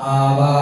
Abba.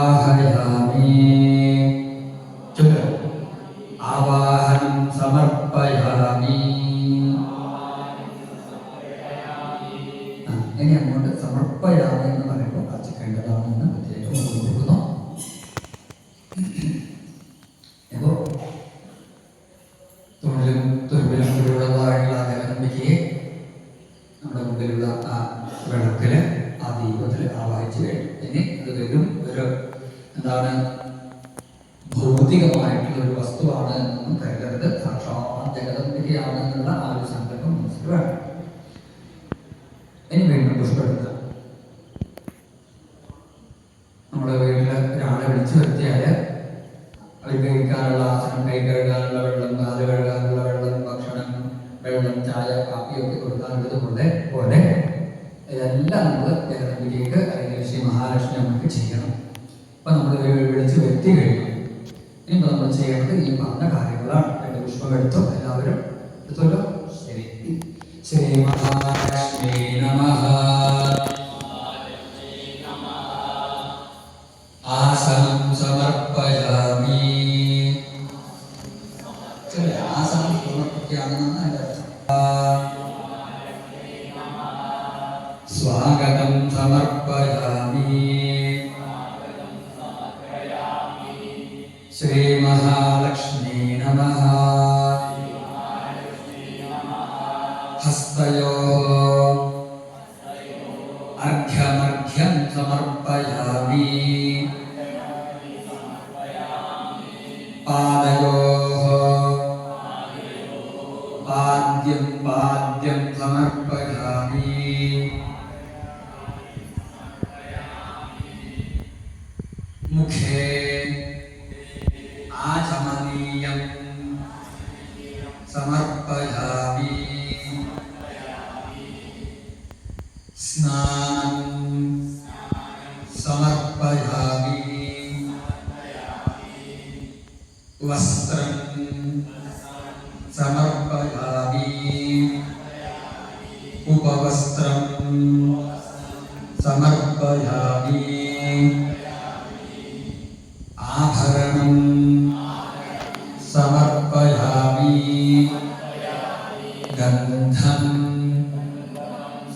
ഒരാളെ വിളിച്ചു വരുത്തിയാൽ അവർ കഴിക്കാനുള്ള ആസനം കൈ കഴുകാനുള്ള വെള്ളം കാൽ കഴുകാനുള്ള വെള്ളം ഭക്ഷണം വെള്ളം ചായ കാപ്പിയൊക്കെ കൊടുക്കാനുള്ളത് പോലെ പോലെ ഇതെല്ലാം നമ്മൾ ജഗദമ്പികയ്ക്ക് അല്ലെങ്കിൽ ശ്രീ മഹാലക്ഷ്മി നമുക്ക് ചെയ്യണം. അപ്പൊ നമ്മൾ വിളിച്ച് വരുത്തി കഴിയണം ഇനി നമ്മൾ ചെയ്യേണ്ടത് ഈ പറഞ്ഞ കാര്യങ്ങളാണ്. രണ്ട് പുഷ്പം എടുത്തോ എല്ലാവരും എടുത്തല്ലോ ശരി. ശ്രീ മഹാലക്ഷ്മി श्रीमहालक्ष्मी नमः। हस्तयोः अर्घ्यमर्घ्यं समर्पयामि पादयोः पाद्यं पाद्यं समर्पयामि मुखे wasran samar bayali upa wasran samar bayali aharanam samar bayali gandham.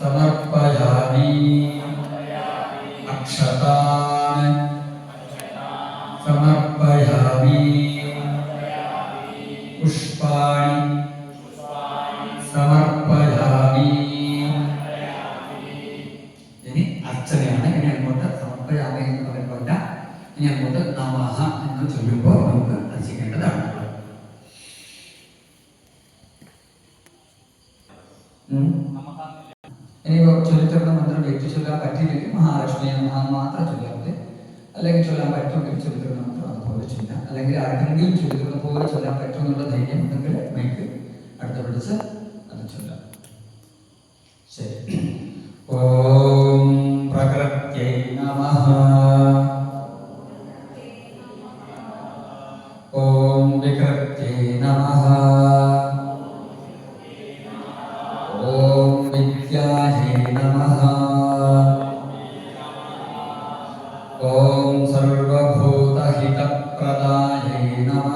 Samar bayali ഇനി മന്ത്രം വ്യക്തി ചൊല്ലാൻ പറ്റിയില്ലെങ്കിൽ മഹാലക്ഷ്മിയെ നമഃ മാത്രം ചൊല്ലാൻ അല്ലെങ്കിൽ ചൊല്ലാൻ പറ്റുമെങ്കിൽ ചൊല്ലിത്തരുന്ന മന്ത്രം അതുപോലെ അല്ലെങ്കിൽ ആർക്കെങ്കിലും ചൊല്ലിത്തരുന്ന പോലെ ചൊല്ലാൻ പറ്റുമെന്നുള്ള ധൈര്യം ഉണ്ടെങ്കിൽ മൈക്ക് അടുത്ത പിടിച്ച് അത് ചൊല്ലാം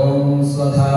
ఓం స్వధా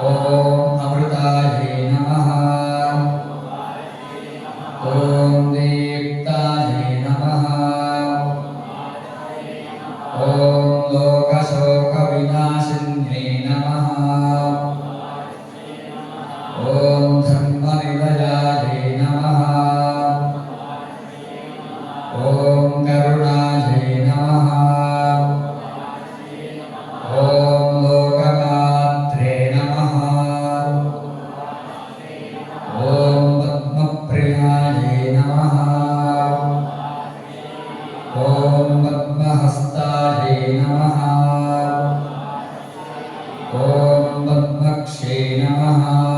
Oh. Ah.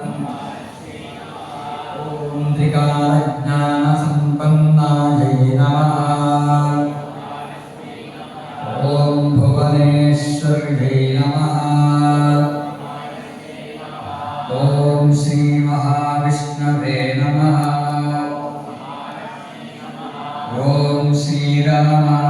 Namah